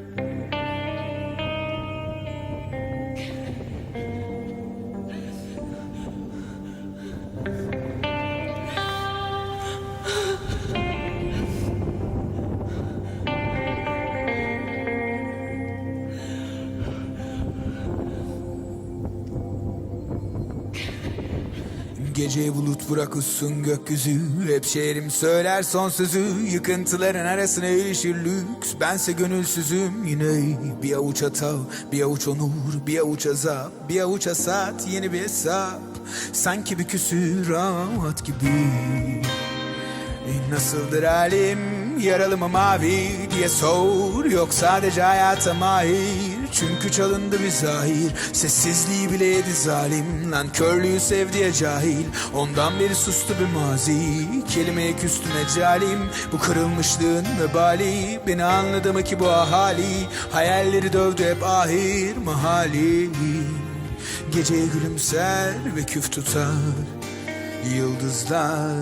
Thank you. Geceyi bulut bırak uçsun gökyüzü. Hep şehrim söyler son sözü Yıkıntıların arasına ilişir lüks. Bense gönülsüzüm yine. Bir avuç hata, bir avuç onur Bir avuç azap, bir avuç hasat Yeni bir hesap. Sanki bir küsürat gibi. E, Nasıldır halim? Yaralı mı mavi diye sor. Yok sadece hayata mahir Çünkü çalındı bir zahir. Sessizliği bile yedi zalim. Lan körlüğü sevdiye cahil. Ondan beri sustu bir mazi. Kelimeye küstüm ecalim Bu kırılmışlığın vebali. Beni anladı mı ki bu ahali? Hayalleri dövdü hep ahir mahali. Geceye gülümser ve küf tutar Yıldızlar.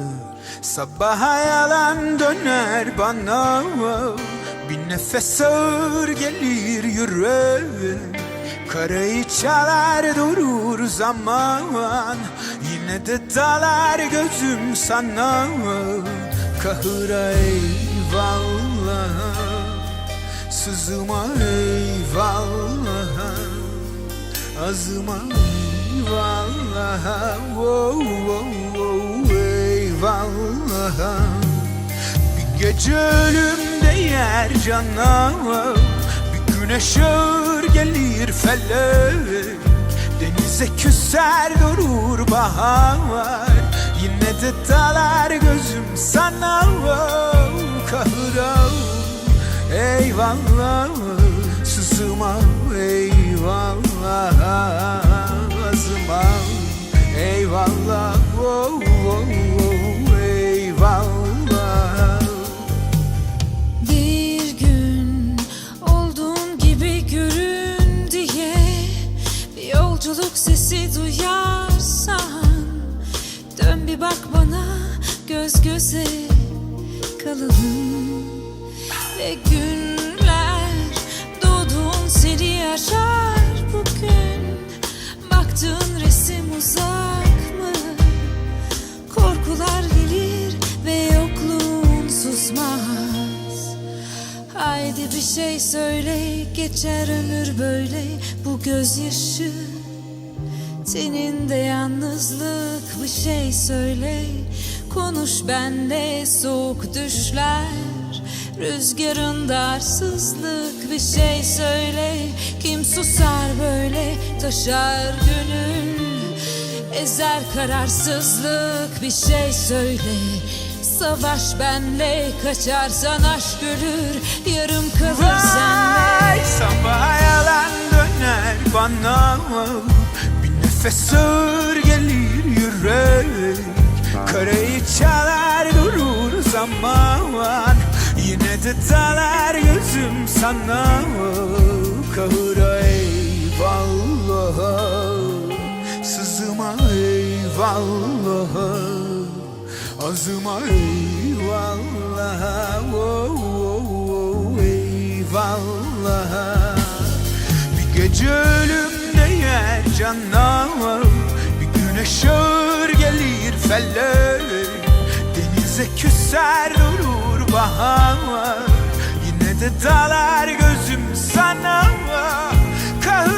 Sabaha yalan döner bana Bir nefes ağır gelir yürek Karayı çalar durur zaman Yine de dalar gözüm sana. Kahıra eyvallah Sızıma eyvallah Azıma eyvallah. Wow, wow, wow, eyvallah. Bir gece ölüm değer cana Bir güneş ağır gelir felek. Denize küser durur bahar. Yine de dalar gözüm sana Kahıra eyvallah Sızıma yolculuk sesi duyarsan Dön bir bak bana göz göze kalalım. Ve günler doğduğun seni yaşar bugün. Baktığın resim uzak mı? Korkular gelir ve yokluğun susmaz Haydi bir şey söyle geçer ömür böyle. Bu gözyaşı Senin de yalnızlık bir şey söyle. Konuş benle soğuk düşler. Rüzgarın darsızlık bir şey söyle. Kim susar böyle taşar gönül? Ezer kararsızlık bir şey söyle. Savaş benle kaçarsan aşk ölür. Yarım kalır nefes gelir yürek Karayı çalar durur zaman. Yine de dalar gözüm sana Kahıra eyvallah Sızıma eyvallah Azıma eyvallah oh, oh, oh, Eyvallah Bir gece ölüm değer cana Bir güneş ağır gelir felek Denize küser durur bahar. Yine de dalar gözüm sana Kahıra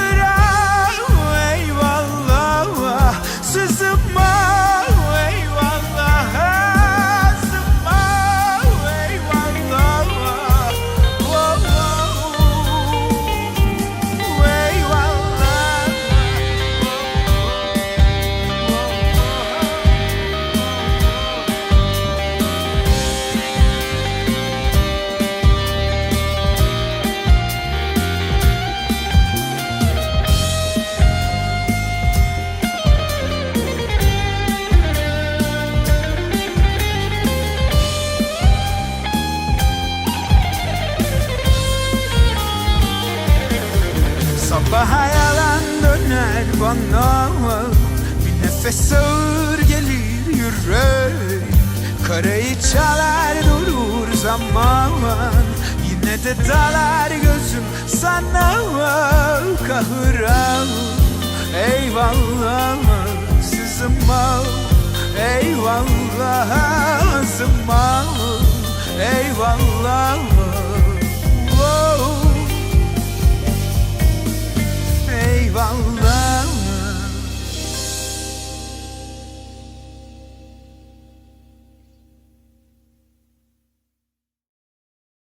Sabah hayalan döner bana Bir nefes ağır gelir yürek Karayı çalar durur zaman Yine de dalar gözüm sana Kahıram. Eyvallah Sızım al. Eyvallah Sızım al. Eyvallah. 放了。